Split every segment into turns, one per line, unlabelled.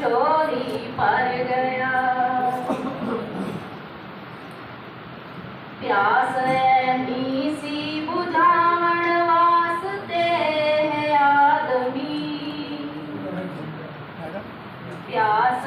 چوری پر گیا پیاس سی بجھاوڑ واسطے ہے آدمی پیاس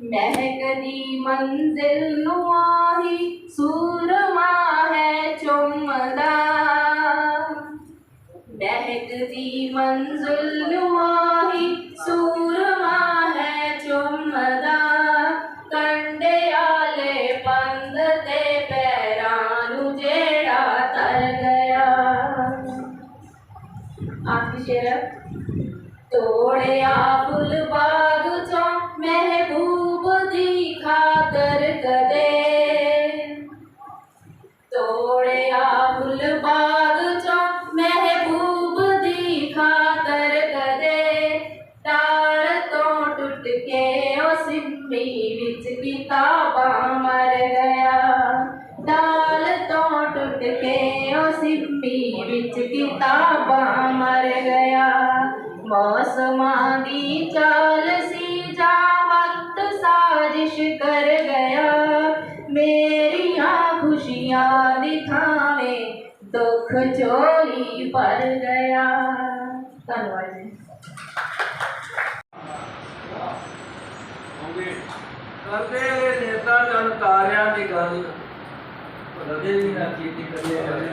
مہکدی منزل نواہی سورما ہے چمدا مہکدی منزل نواہی سورما ہے چمدا کنڈے آلے پند تے پیرانو جیڑا تر گیا آخری شیر توڑیا پل ਕੇ ਉਹ ਸਿੰਮੀ ਵਿੱਚ ਕਿਤਾਬਾਂ ਮਰ ਗਿਆ ਮੌਸਮਾਂ ਦੀ ਚਾਲ ਸੀ ਜਾਂ ਵਕਤ ਸਾਜ਼ਿਸ਼ ਕਰ ਗਿਆ ਮੇਰੀਆਂ ਖੁਸ਼ੀਆਂ ਦੀ ਥਾਵੇਂ ਦੁੱਖ ਝੋਲੀ ਭਰ ਗਿਆ ਧੰਨਵਾਦ ਜੀ
ਕਰਦੇ ਨੇਤਾ ਜਨ ਤਾਰਿਆਂ ਦੀ ਗੱਲ ਕਦੇ ਵੀ ਨਾ ਕੀਤੀ ਕਦੇ ਕਦੇ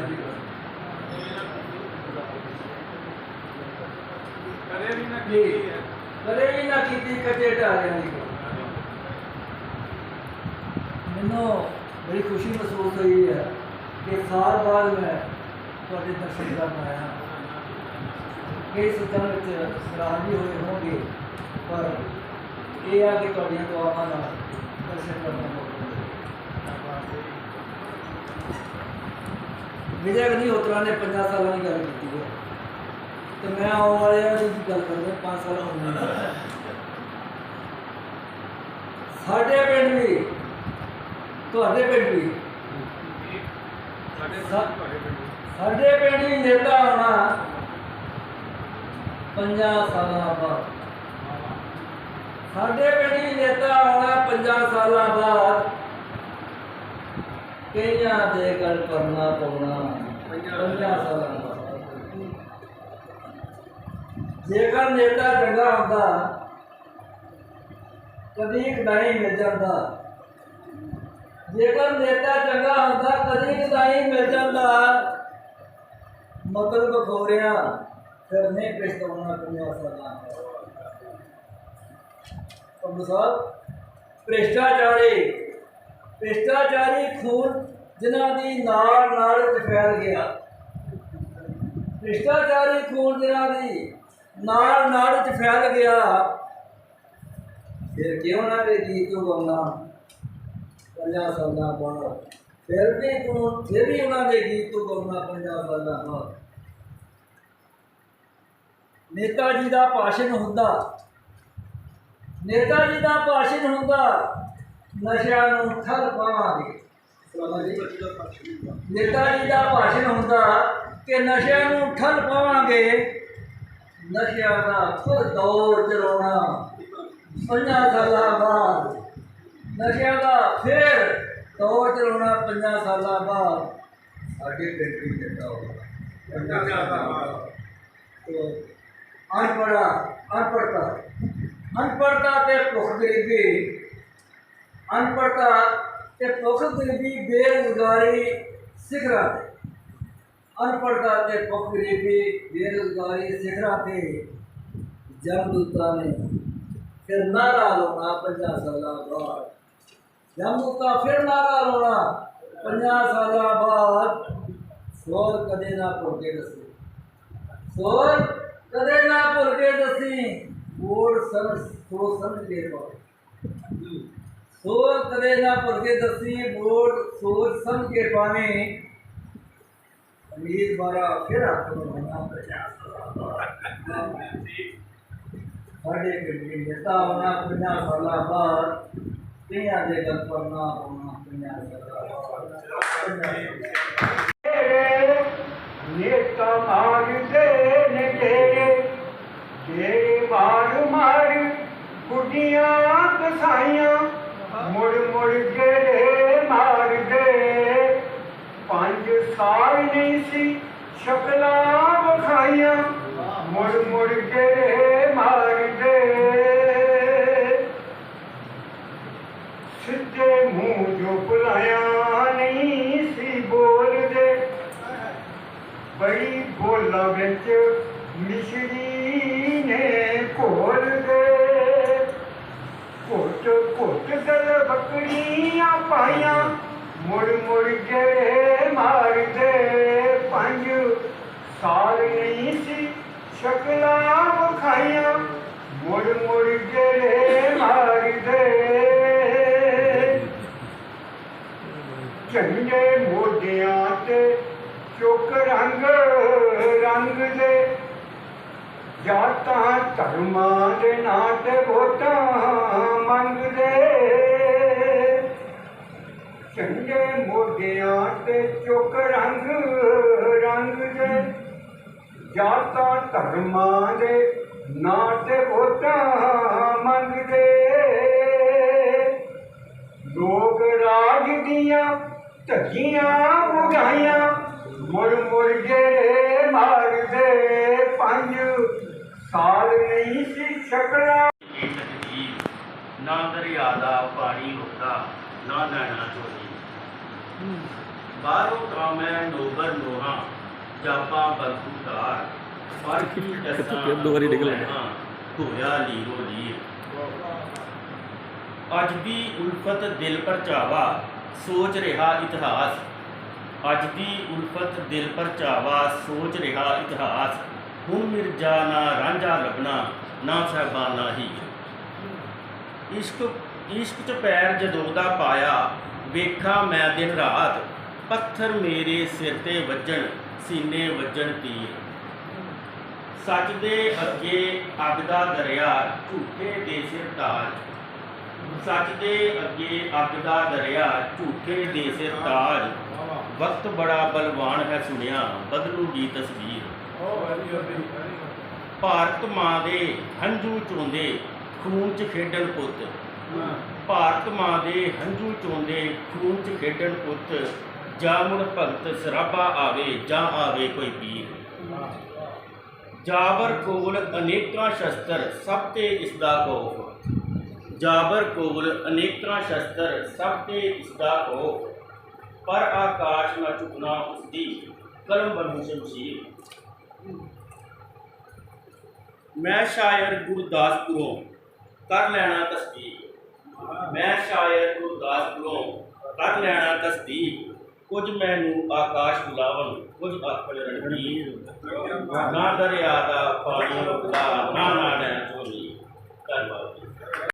ਕਦੇ ਵੀ ਨਾ ਕੀਤੀ ਹੈ।
ਕਦੇ ਵੀ ਨਾ ਕੀਤੀ ਕਦੇ ਤਾਰਿਆਂ ਦੀ ਮੈਨੂੰ ਬੜੀ ਖੁਸ਼ੀ ਮਹਿਸੂਸ ਹੋਈ ਹੈ ਕਿ ਸਾਲ ਬਾਅਦ ਮੈਂ ਤੁਹਾਡੇ ਦਰਸ਼ਨ ਕਰਨ ਆਇਆ ਕਈ ਸਿੱਧਾਂ ਵਿੱਚ ਸਰਾਹ ਵੀ ਹੋਏ ਹੋਣਗੇ ਪਰ ਇਹ ਆ ਕਿ ਤੁਹਾਡੀਆਂ ਦੁਆਵਾਂ ਨਾਲ ਦਰਸ਼ਨ ਕਰਨਾ ਵਿਜੇ ਗਨੀ ਹੋਤਰਾ ਨੇ 50 ਸਾਲਾਂ ਦੀ ਗੱਲ ਕੀਤੀ ਹੈ। ਤੇ ਮੈਂ ਆਉਣ ਵਾਲਿਆਂ ਦੀ ਗੱਲ ਕਰਦਾ 5 ਸਾਲ ਹੋਣੇ ਨੇ ਸਾਡੇ ਪਿੰਡ ਵੀ ਤੁਹਾਡੇ ਪਿੰਡ ਵੀ।
ਸਾਡੇ ਪਿੰਡ
ਸਾਡੇ ਪਿੰਡ ਵੀ। ਨੇਤਾ ਆਉਣਾ ਪੰਜਾਂ ਸਾਲਾਂ ਬਾਅਦ। ਸਾਡੇ ਪਿੰਡ ਵੀ ਨੇਤਾ ਆਉਣਾ ਪੰਜਾਂ ਸਾਲਾਂ ਬਾਅਦ ਕਈਆਂ ਦੇ ਗੱਲ ਕਰਨਾ ਪਾਉਣਾ। ਜੇਕਰ ਨੇਤਾ ਚੰਗਾ ਹੁੰਦਾ ਕਦੀ ਕਦਾਈ ਮਿਲ ਜਾਂਦਾ ਜੇਕਰ ਨੇਤਾ ਚੰਗਾ ਹੁੰਦਾ ਕਦੀ ਕਦਾਈ ਮਿਲ ਜਾਂਦਾ ਮਤਲਬ ਖੋਰਿਆ ਫਿਰ ਨਹੀਂ ਪਛਤਾਉਣਾ ਪੰਜਾਂ ਸਾਲਾਂ ਅਬੂ ਸਾਹਿਬ ਭ੍ਰਿਸ਼ਟਾਚਾਰੀ ਭ੍ਰਿਸ਼ਟਾਚਾਰੀ ਖੂਨ ਜਿਨ੍ਹਾਂ ਦੀ ਨਾਲ ਨਾਲ ਚ ਫੈਲ ਗਿਆ। ਭ੍ਰਿਸ਼ਟਾਚਾਰੀ ਖੂਨ ਜਿਨ੍ਹਾਂ ਦੀ ਨਾਲ ਨਾਲ ਚ ਫੈਲ ਗਿਆ। ਫਿਰ ਕਿਉਂ ਨਾ ਵੇ ਗੀਤ ਤੂੰ ਗਾਉਣਾ ਪੰਜਾਂ ਸਾਲਾਂ ਬਾਅਦ। ਫਿਰ ਵੀ ਤੂੰ, ਫਿਰ ਵੀ ਉਹਨਾਂ ਦੇ ਗੀਤ ਤੂੰ ਗਾਉਣਾ ਪੰਜਾਂ ਸਾਲਾਂ ਬਾਅਦ। ਨੇਤਾ ਜੀ ਦਾ ਭਾਸ਼ਣ ਹੁੰਦਾ। ਨੇਤਾ ਜੀ ਦਾ ਭਾਸ਼ਣ ਹੁੰਦਾ। ਨਸ਼ਿਆਂ ਨੂੰ ਠੱਲ ਪਾਵਾਂਗੇ। ਨੇਤਾ ਜੀ ਦਾ ਭਾਸ਼ਣ ਹੁੰਦਾ ਕਿ ਨਸ਼ਿਆਂ ਨੂੰ ਠੱਲ ਪਾਵਾਂਗੇ। ਨਸ਼ਿਆਂ ਦਾ ਖੁਦ ਦੌਰ ਚਲਾਉਣਾ। ਪੰਜਾਂ ਸਾਲਾਂ ਬਾਅਦ। ਨਸ਼ਿਆਂ ਦਾ ਫਿਰ ਦੌਰ ਚਲਾਉਣਾ ਪੰਜਾਂ ਸਾਲਾਂ ਬਾਅਦ। ਸਾਡੇ ਪਿੰਡ ਵੀ ਦਿੱਤਾ ਹੋਗਾ ਪੰਜਾਂ ਸਾਲਾਂ ਬਾਅਦ। ਤੋ ਅਨਪੜਾ ਅਨਪੜਤਾ ਅਨਪੜਤਾ ਤੇ ਭੁੱਖ ਗਰੀਬੀ ਅਨਪੜਤਾ کہ فخر بھی بے سکھ رہا تھے ان کے فخر بھی بے روزگاری سکھ رہا تھے جم دوتا نے پھر پنجا سال بعد۔ جم دوتا پھر نعرہ پنجا بعد۔ سور کدے نہ پڑھ کے دسی۔ سور کدے نہ پڑھ دسی۔ سمجھ سمجھ سوچ تلیجہ پر کے دسی بوٹ سوچ سم کے پانے امید بارا، پھر آپ کو
بنا بڑے جی۔ کے لیے نیتا ہونا پنیا سالہ بعد پنیا دے گل پڑھنا ہونا پنیا سالہ ਸ਼ਕਲਾਂ ਮੁੜ ਮੁੜ ਜਿਹੜੇ ਮਾਰਦੇ। ਸਿੱਧੇ ਮੂੰਹ ਜੋ ਭੁਲਾਇਆ ਨਹੀਂ ਸੀ ਬੋਲਦੇ। ਬੜੀ ਬੋਲਾਂ ਵਿੱਚ ਮਿਸ਼ਰੀ ਨੇ ਘੋਲਦੇ। ਘੁੱਟ ਘੁੱਟ ਗਲ ਬੱਕਰੀਆਂ ਪਾਈਆਂ, ਮੁੜ ਮੁੜ ਕੇ ਮਾਰਦੇ। ਸਾਲ ਨਹੀਂ ਸੀ ਸ਼ਕਲਾਂ ਵਿਖਾਈਆਂ ਮੁੜ ਮੁੜ ਕੇ ਮਾਰਦੇ। ਚੰਗੇ ਮੋਢਿਆਂ ਤੇ ਚੁੱਕ ਰੰਗ ਰੰਗ ਦੇ। ਜਾਤਾਂ ਧਰਮਾਂ ਦੇ ਨਾਂ ਤੇ ਵੋਟਾਂ ਮੰਗਦੇ। ਚੰਗੇ ਮੋਢਿਆਂ ਤੇ ਚੁੱਕ ਰੰਗ ਰੰਗ ਦੇ। جاتا دھرم دے ناٹ دامن دے لوگ راج دیاں تکیاں اگائیاں مر مر کے مار دے پنج سال نہیں
سی شکلا نہ دریا دا پانی ہوتا نہ نینا چوری باروں کام ہے نوبر نوہاں ਜਾਪਾਂ ਬਰਖੂਦਾਰ ਪਰ ਕੀ ਦੱਸਾਂ
ਫਿਰ ਦੋ ਵਾਰੀ ਨਿਕਲ ਗਿਆ।
ਹੋਇਆ ਲੀਰੋ ਲੀਰ ਅੱਜ ਦੀ ਉਲਫਤ ਦਿਲ ਪਰਚਾਵਾ ਸੋਚ ਰਿਹਾ ਇਤਿਹਾਸ। ਅੱਜ ਦੀ ਉਲਫਤ ਦਿਲ ਪਰਚਾਵਾ ਸੋਚ ਰਿਹਾ ਇਤਿਹਾਸ। ਹੁਣ ਮਿਰਜ਼ਾ ਨਾ ਰਾਂਝਾ ਲੱਭਣਾ ਨਾ ਸਾਹਿਬਾਨਾ ਹੀ। ਇਸ਼ਕ ਇਸ਼ਕ ਚ ਪੈਰ ਜਦੋਂ ਦਾ ਪਾਇਆ ਵੇਖਾਂ ਮੈਂ ਦਿਨ ਰਾਤ ਪੱਥਰ ਮੇਰੇ ਸਿਰ ਤੇ ਵੱਜਣ। ਸੀਨੇ ਵੱਜਣ ਤੀਰ ਸੱਚ ਦੇ ਅੱਗੇ ਅੱਗ ਦਾ ਦਰਿਆ ਝੂਠੇ ਦੇ ਸਿਰ ਤਾਜ। ਸੱਚ ਦੇ ਅੱਗੇ ਅੱਗ ਦਾ ਦਰਿਆ ਝੂਠੇ ਦੇ ਸਿਰ ਤਾਜ। ਵਕਤ ਬੜਾ ਬਲਵਾਨ ਹੈ ਸੁਣਿਆ ਬਦਲੂਗੀ ਤਸਵੀਰ। ਭਾਰਤ ਮਾਂ ਦੇ ਹੰਝੂ ਚੋਂਦੇ ਖੂਨ ਚ ਖੇਡਣ ਪੁੱਤ। ਭਾਰਤ ਮਾਂ ਦੇ ਹੰਝੂ ਚੋਂਦੇ ਖੂਨ ਚ ਖੇਡਣ ਪੁੱਤ। ਜਾ ਮੁੜ ਭਗਤ ਸਰਾਬਾ ਆਵੇ ਜਾਂ ਆਵੇ ਕੋਈ ਪੀਰ ਜਾਬਰ ਕੋਲ ਅਨੇਕਾਂ ਸ਼ਸਤਰ ਸਭ ਤੇ ਇਸ ਦਾ ਖੋਫ ਜਾਬਰ ਕੋਲ ਅਨੇਕਾਂ ਸ਼ਸਤਰ ਸਭ ਤੇ ਇਸ ਦਾ ਖੋਫ ਪਰ ਆਕਾਸ਼ ਨਾ ਝੁਕਣਾ ਉਸਦੀ ਕਲਮ ਬਣੂ ਸ਼ਮਸ਼ੀਰ ਮੈਂ ਸ਼ਾਇਰ ਗੁਰਦਾਸਪੁਰੋਂ ਕਰ ਲੈਣਾ ਤਸਦੀਕ ਮੈਂ ਸ਼ਾਇਰ ਗੁਰਦਾਸਪੁਰੋਂ ਕਰ ਲੈਣਾ ਤਸਦੀਕ ਕੁਝ ਮੈਨੂੰ ਆਕਾਸ਼ ਬੁਲਾਵਣ, ਕੁਝ ਆਖਣ ਰਣਜੀਤ ਨਾ ਦਰਿਆ ਦਾ ਪਾਣੀ ਰੁਕਦਾ ਨਾ ਨਾ ਨੈਣ